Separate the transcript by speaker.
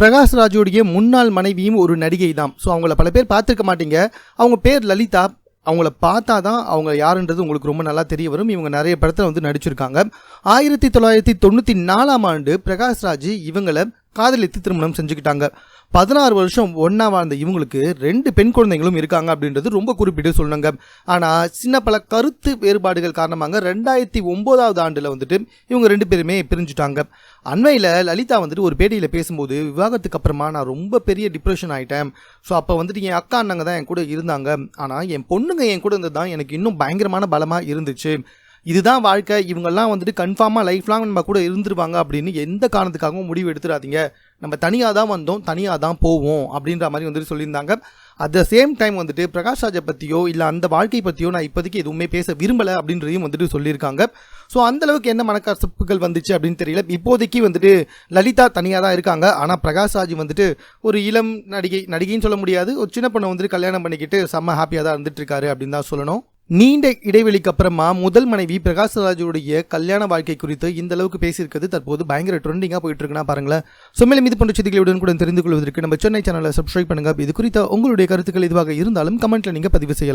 Speaker 1: பிரகாஷ் ராஜோடைய முன்னாள் மனைவியும் ஒரு நடிகை தான் ஸோ அவங்கள பல பேர் பார்த்துருக்க மாட்டீங்க. அவங்க பேர் லலிதா. அவங்கள பார்த்தா தான் அவங்க யாருன்றது உங்களுக்கு ரொம்ப நல்லா தெரிய வரும். இவங்க நிறைய படத்தில் வந்து நடிச்சிருக்காங்க. ஆயிரத்தி தொள்ளாயிரத்தி தொண்ணூற்றி நாலாம் ஆண்டு பிரகாஷ் ராஜ் இவங்களை காதலித்து திருமணம் செஞ்சுக்கிட்டாங்க. பதினாறு வருஷம் ஒன்றா வாழ்ந்த இவங்களுக்கு ரெண்டு பெண் குழந்தைகளும் இருக்காங்க அப்படின்றது ரொம்ப குறிப்பிட்டு சொல்லணுங்க. ஆனால் சின்ன பல கருத்து வேறுபாடுகள் காரணமாக ரெண்டாயிரத்தி ஒம்போதாவது ஆண்டில் வந்துட்டு இவங்க ரெண்டு பேருமே பிரிஞ்சுட்டாங்க. அண்மையில் லலிதா வந்துட்டு ஒரு பேட்டியில் பேசும்போது விவாகத்துக்கு அப்புறமா நான் ரொம்ப பெரிய டிப்ரெஷன் ஆகிட்டேன் ஸோ அப்போ வந்துட்டு என் அக்கா அண்ணங்க தான் என் கூட இருந்தாங்க. ஆனால் என் பொண்ணுங்க என் கூட இருந்தது தான் எனக்கு இன்னும் பயங்கரமான பலமாக இருந்துச்சு. இதுதான் வாழ்க்கை. இவங்கெல்லாம் வந்துட்டு கன்ஃபார்மாக லைஃப் லாங் நம்ம கூட இருந்துருவாங்க அப்படின்னு எந்த காரணத்துக்காகவும் முடிவு எடுத்துடாதீங்க. நம்ம தனியாக தான் வந்தோம் தனியாக தான் போவோம் அப்படின்ற மாதிரி வந்துட்டு சொல்லியிருந்தாங்க. அட் த சேம் டைம் வந்துட்டு பிரகாஷ் ராஜை பற்றியோ இல்லை அந்த வாழ்க்கை பற்றியோ நான் இப்போதைக்கு எதுவுமே பேச விரும்பலை அப்படின்றதையும் வந்துட்டு சொல்லியிருக்காங்க. ஸோ அந்தளவுக்கு என்ன மனக்கசப்புகள் வந்துச்சு அப்படின்னு தெரியல. இப்போதைக்கு வந்துட்டு லலிதா தனியாக தான் இருக்காங்க. ஆனால் பிரகாஷ் ராஜ் வந்துட்டு ஒரு இளம் நடிகை நடிகைன்னு சொல்ல முடியாது. ஒரு சின்ன பொண்ணை வந்துட்டு கல்யாணம் பண்ணிக்கிட்டு செம்ம ஹாப்பியாக தான் இருந்துட்டு இருக்காரு அப்படின்னு தான் சொல்லணும். நீண்ட இடைவெளிக்கு அப்புறமா முதல் மனைவி பிரகாஷ் ராஜுடைய கல்யாண வாழ்க்கை குறித்து இந்த அளவுக்கு பேசியிருக்கிறது. தற்போது பயங்கர ட்ரெண்டிங்காக போயிட்டு இருக்குன்னா பாருங்களேன். ஸோ மேலும் இது போன்ற செய்திகளுடன் கூட தெரிந்து கொள்வதற்கு நம்ம சென்னை சேனலை சப்ஸ்கிரைப் பண்ணுங்க. இது குறித்த உங்களுடைய கருத்துக்கள் இதுவாக இருந்தாலும் கமெண்ட்ல நீங்கள் பதிவு செய்யலாம்.